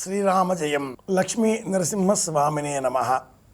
శ్రీరామ జయం లక్ష్మీ నరసింహస్వామినే నమ.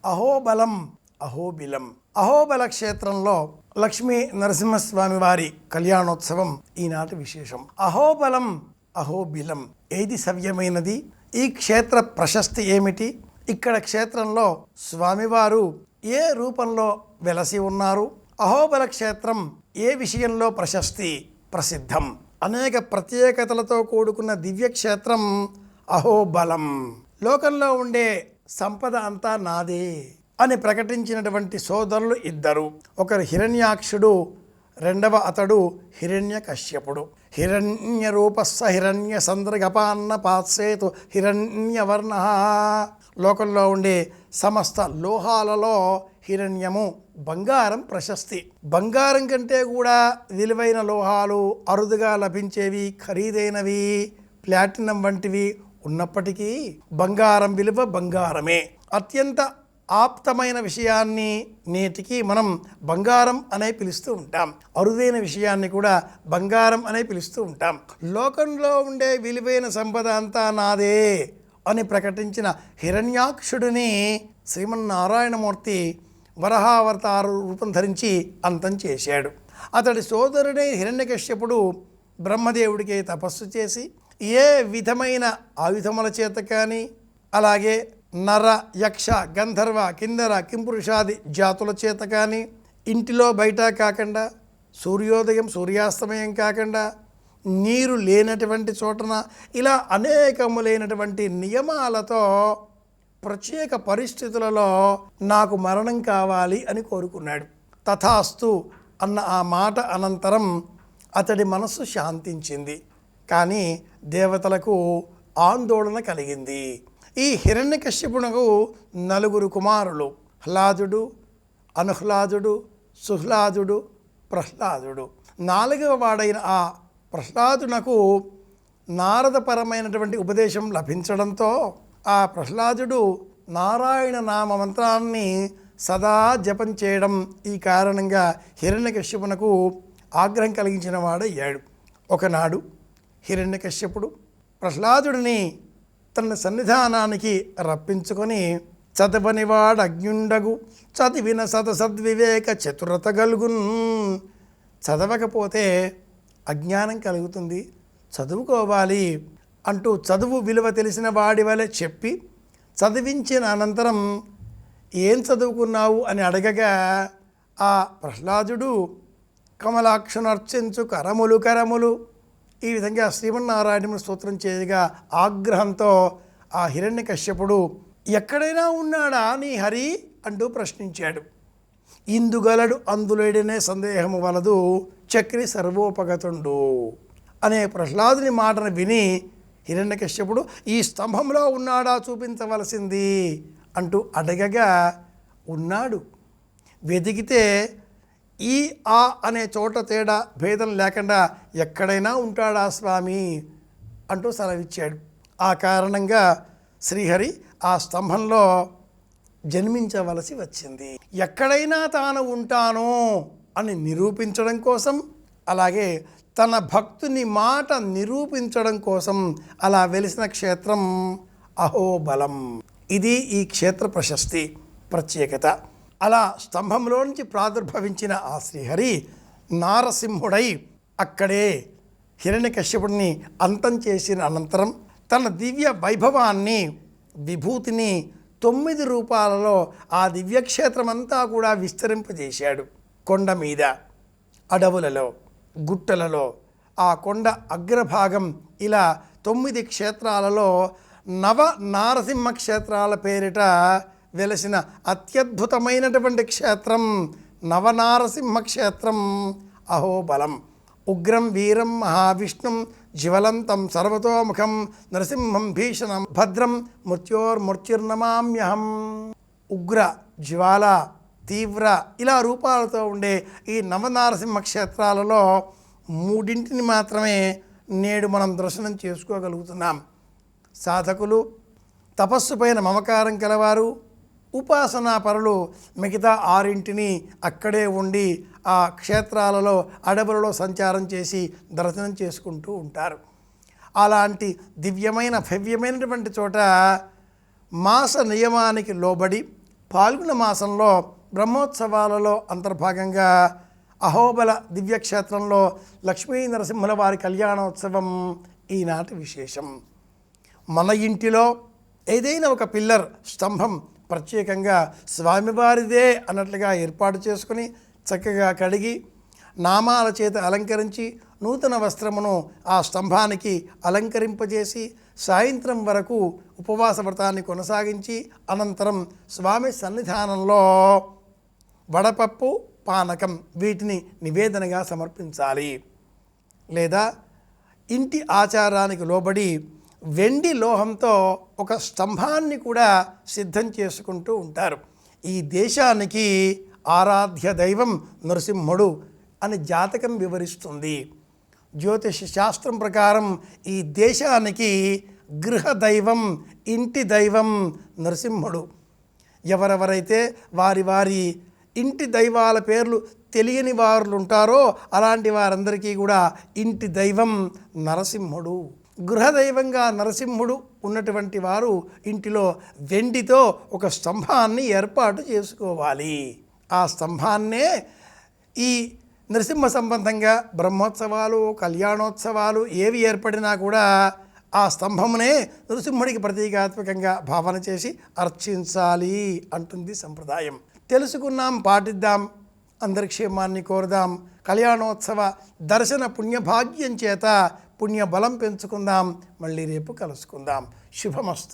అహోబలం అహోబిలం. అహోబల క్షేత్రంలో లక్ష్మీ నరసింహస్వామి వారి కళ్యాణోత్సవం ఈనాటి విశేషం. అహోబలం అహోబిలం. ఏది సవ్యమైనది? ఈ క్షేత్ర ప్రశస్తి ఏమిటి? ఇక్కడ క్షేత్రంలో స్వామివారు ఏ రూపంలో వెలసి ఉన్నారు? అహోబల క్షేత్రం ఏ విషయంలో ప్రశస్తి ప్రసిద్ధం? అనేక ప్రత్యేకతలతో కూడుకున్న దివ్య క్షేత్రం అహోబలం. లోకంలో ఉండే సంపద అంతా నాదే అని ప్రకటించినటువంటి సోదరులు ఇద్దరు. ఒకరు హిరణ్యాక్షుడు రెండవ అతడు హిరణ్య కశ్యపుడు హిరణ్య రూపస్స హిరణ్య సంద్రగపాన్న పాత్సేతు హిరణ్యవర్ణ. లోకంలో ఉండే సమస్త లోహాలలో హిరణ్యము బంగారం ప్రశస్తి. బంగారం కంటే కూడా విలువైన లోహాలు అరుదుగా లభించేవి ఖరీదైనవి ప్లాటినం వంటివి ఉన్నప్పటికీ బంగారం విలువ బంగారమే. అత్యంత ఆప్తమైన విషయాన్ని నేటికి మనం బంగారం అనే పిలుస్తూ ఉంటాం. అరుదైన విషయాన్ని కూడా బంగారం అనే పిలుస్తూ ఉంటాం. లోకంలో ఉండే విలువైన సంపద అంతా నాదే అని ప్రకటించిన హిరణ్యాక్షుడిని శ్రీమన్నారాయణమూర్తి వరహావతారు రూపం ధరించి అంతం చేశాడు. అతడి సోదరుడే హిరణ్యకశ్యపుడు బ్రహ్మదేవుడికి తపస్సు చేసి ఏ విధమైన ఆయుధముల చేత కానీ అలాగే నర యక్ష గంధర్వ కిందర కింపురుషాది జాతుల చేత కానీ ఇంటిలో బయట కాకుండా సూర్యోదయం సూర్యాస్తమయం కాకుండా నీరు లేనటువంటి చోటన ఇలా అనేకములైనటువంటి నియమాలతో ప్రత్యేక పరిస్థితులలో నాకు మరణం కావాలి అని కోరుకున్నాడు. తథాస్తు అన్న ఆ మాట అనంతరం అతడి మనస్సు శాంతించింది. కానీ దేవతలకు ఆందోళన కలిగింది. ఈ హిరణ్యకశ్యపునకు నలుగురు కుమారులు హ్లాదుడు అనుహ్లాదుడు సుహ్లాదుడు ప్రహ్లాదుడు. నాలుగవ వాడైన ఆ ప్రహ్లాదునకు నారదపరమైనటువంటి ఉపదేశం లభించడంతో ఆ ప్రహ్లాదుడు నారాయణ నామ మంత్రాన్ని సదా జపం చేయడం ఈ కారణంగా హిరణ్యకశ్యపునకు ఆగ్రహం కలిగించిన వాడయ్యాడు. ఒకనాడు హిరణ్యకశ్యపుడు ప్రహ్లాదుడిని తన సన్నిధానానికి రప్పించుకొని చదవనివాడు అజ్ఞుండగు చదివిన సత సద్వివేక చతురత గలుగున్. చదవకపోతే అజ్ఞానం కలుగుతుంది చదువుకోవాలి అంటూ చదువు విలువ తెలిసిన వాడి వలె చెప్పి చదివించిన అనంతరం ఏం చదువుకున్నావు అని అడగగా ఆ ప్రహ్లాదుడు కమలాక్షనర్చించు కరములు కరములు ఈ విధంగా శ్రీమన్నారాయణుని స్తోత్రం చేయగా ఆగ్రహంతో ఆ హిరణ్యకశ్యపుడు ఎక్కడైనా ఉన్నాడా నీ హరి? అంటూ ప్రశ్నించాడు. ఇందుగలడు అందులేడనే సందేహము వలదు చక్రి సర్వోపగతుండు. అనే ప్రహ్లాదుని మాటను విని హిరణ్యకశ్యపుడు ఈ స్తంభంలో ఉన్నాడా చూపించవలసింది? అంటూ అడగగా ఉన్నాడు. వెతికితే ఈ ఆ అనే చోట తేడా భేదం లేకుండా ఎక్కడైనా ఉంటాడా స్వామి అంటూ సెలవిచ్చాడు. ఆ కారణంగా శ్రీహరి ఆ స్తంభంలో జన్మించవలసి వచ్చింది. ఎక్కడైనా తాను ఉంటాను అని నిరూపించడం కోసం అలాగే తన భక్తుని మాట నిరూపించడం కోసం అలా వెలిసిన క్షేత్రం అహోబలం. ఇది ఈ క్షేత్ర ప్రశస్తి ప్రత్యేకత. అలా స్తంభంలో నుంచి ప్రాదుర్భవించిన ఆ శ్రీహరి నారసింహుడై అక్కడే హిరణ్యకశ్యపుడిని అంతం చేసిన అనంతరం తన దివ్య వైభవాన్ని విభూతిని తొమ్మిది రూపాలలో ఆ దివ్యక్షేత్రమంతా కూడా విస్తరింపజేశాడు కొండ మీద. అడవులలో గుట్టలలో ఆ కొండ అగ్రభాగం ఇలా తొమ్మిది క్షేత్రాలలో నవ నారసింహ క్షేత్రాల పేరిట వెలసిన అత్యద్భుతమైనటువంటి క్షేత్రం నవనారసింహ క్షేత్రం అహోబలం ఉగ్రం వీరం మహావిష్ణుం జ్వలంతం సర్వతోముఖం నరసింహం భీషణం భద్రం మృత్యోర్మృత్యుర్నమామ్యహం. ఉగ్ర జ్వాల తీవ్ర ఇలా రూపాలతో ఉండే ఈ నవనారసింహ క్షేత్రాలలో మూడింటిని మాత్రమే నేడు మనం దర్శనం చేసుకోగలుగుతున్నాం. సాధకులు తపస్సు పైన మమకారం కలవారు ఉపాసనా పరులు మిగతా ఆరింటిని అక్కడే ఉండి ఆ క్షేత్రాలలో అడవులలో సంచారం చేసి దర్శనం చేసుకుంటూ ఉంటారు. అలాంటి దివ్యమైన భవ్యమైనటువంటి చోట మాస నియమానికి లోబడి పాల్గొన మాసంలో బ్రహ్మోత్సవాలలో అంతర్భాగంగా అహోబల దివ్యక్షేత్రంలో లక్ష్మీ నరసింహుల వారి కళ్యాణోత్సవం ఈనాటి విశేషం. మన ఇంటిలో ఏదైనా ఒక పిల్లర్ స్తంభం ప్రత్యేకంగా స్వామివారిదే అన్నట్లుగా ఏర్పాటు చేసుకుని చక్కగా కడిగి నామాల చేత అలంకరించి నూతన వస్త్రమును ఆ స్తంభానికి అలంకరింపజేసి సాయంత్రం వరకు ఉపవాస వ్రతాన్ని కొనసాగించి అనంతరం స్వామి సన్నిధానంలో వడపప్పు పానకం వీటిని నివేదనగా సమర్పించాలి. లేదా ఇంటి ఆచారానికి లోబడి వెండి లోహంతో ఒక స్తంభాన్ని కూడా సిద్ధం చేసుకుంటూ ఉంటారు. ఈ దేశానికి ఆరాధ్య దైవం నరసింహుడు అని జాతకం వివరిస్తుంది. జ్యోతిష శాస్త్రం ప్రకారం ఈ దేశానికి గృహ దైవం ఇంటి దైవం నరసింహుడు. ఎవరెవరైతే వారి వారి ఇంటి దైవాల పేర్లు తెలియని వారు ఉంటారో అలాంటి వారందరికీ కూడా ఇంటి దైవం నరసింహుడు. గృహదైవంగా నరసింహుడు ఉన్నటువంటి వారు ఇంటిలో వెండితో ఒక స్తంభాన్ని ఏర్పాటు చేసుకోవాలి. ఆ స్తంభాన్నే ఈ నరసింహ సంబంధంగా బ్రహ్మోత్సవాలు కళ్యాణోత్సవాలు ఏవి ఏర్పడినా కూడా ఆ స్తంభమునే నరసింహుడికి ప్రతీకాత్మకంగా భావన చేసి అర్చించాలి అంటుంది సంప్రదాయం. తెలుసుకున్నాం పాటిద్దాం అందరి క్షేమాన్ని కోరుదాం. కళ్యాణోత్సవ దర్శన పుణ్యభాగ్యం చేత పుణ్య బలం పెంచుకుందాం. మళ్ళీ రేపు కలుసుకుందాం. శుభమస్తు.